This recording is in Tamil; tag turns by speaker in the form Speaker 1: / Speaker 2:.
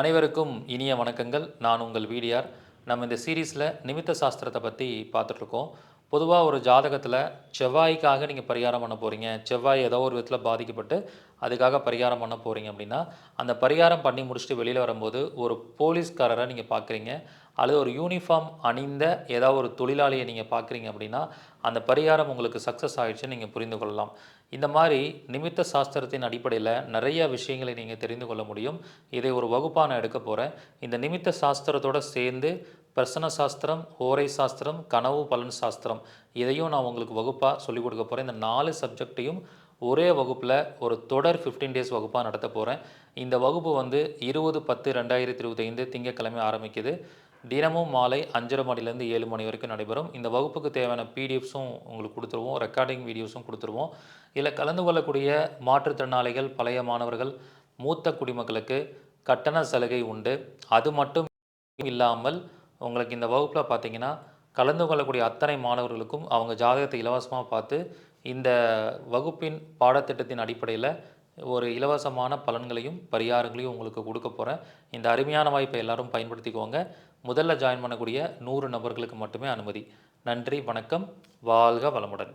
Speaker 1: அனைவருக்கும் இனிய வணக்கங்கள். நான் உங்கள் வீடியார். நம்ம இந்த சீரீஸில் நிமித்த சாஸ்திரத்தை பற்றி பார்த்துட்ருக்கோம் பொதுவாக ஒரு ஜாதகத்தில் செவ்வாய்க்காக நீங்கள் பரிகாரம் பண்ண போகிறீங்க செவ்வாய் ஏதோ ஒரு விதத்தில் பாதிக்கப்பட்டு அதுக்காக பரிகாரம் பண்ண போகிறீங்க அப்படின்னா அந்த பரிகாரம் பண்ணி முடிச்சுட்டு வெளியில் வரும்போது ஒரு போலீஸ்காரரை நீங்கள் பார்க்குறீங்க அல்லது ஒரு யூனிஃபார்ம் அணிந்த ஏதாவது ஒரு தொழிலாளியை நீங்கள் பார்க்குறீங்க அப்படின்னா அந்த பரிகாரம் உங்களுக்கு சக்ஸஸ் ஆகிடுச்சுன்னு நீங்கள் புரிந்து கொள்ளலாம். இந்த மாதிரி நிமித்த சாஸ்திரத்தின் அடிப்படையில் நிறைய விஷயங்களை நீங்கள் தெரிந்து கொள்ள முடியும். இதை ஒரு வகுப்பாக நான் எடுக்க போகிறேன் இந்த நிமித்த சாஸ்திரத்தோடு சேர்ந்து பிரசன சாஸ்திரம் ஓரை சாஸ்திரம் கனவு பலன் சாஸ்திரம் இதையும் நான் உங்களுக்கு வகுப்பாக சொல்லிக் கொடுக்க போகிறேன் இந்த நாலு சப்ஜெக்டையும் ஒரே வகுப்பில் ஒரு தொடர் ஃபிஃப்டீன் டேஸ் வகுப்பாக நடத்த போகிறேன் இந்த வகுப்பு வந்து இருபது பத்து ரெண்டாயிரத்தி இருபத்தைந்து திங்கக்கிழமை ஆரம்பிக்குது. தினமும் மாலை அஞ்சரை மணிலேருந்து ஏழு மணி வரைக்கும் நடைபெறும். இந்த வகுப்புக்கு தேவையான பிடிஎஃப்ஸும் உங்களுக்கு கொடுத்துருவோம். ரெக்கார்டிங் வீடியோஸும் கொடுத்துருவோம். இதில் கலந்து கொள்ளக்கூடிய மாற்றுத்திறனாளிகள் பழைய மாணவர்கள் மூத்த குடிமக்களுக்கு கட்டண சலுகை உண்டு. அது மட்டும் இல்லாமல் உங்களுக்கு இந்த வகுப்பில் பார்த்தீங்கன்னா கலந்து கொள்ளக்கூடிய அத்தனை மாணவர்களுக்கும் அவங்க ஜாதகத்தை இலவசமாக பார்த்து இந்த வகுப்பின் பாடத்திட்டத்தின் அடிப்படையில் ஒரு இலவசமான பலன்களையும் பரிகாரங்களையும் உங்களுக்கு கொடுக்க போகிறேன் இந்த அருமையான வாய்ப்பை எல்லாரும் பயன்படுத்திக்கோங்க. முதல்ல ஜாயின் பண்ணக்கூடிய நூறு நபர்களுக்கு மட்டுமே அனுமதி. நன்றி வணக்கம். வாழ்க வளமுடன்.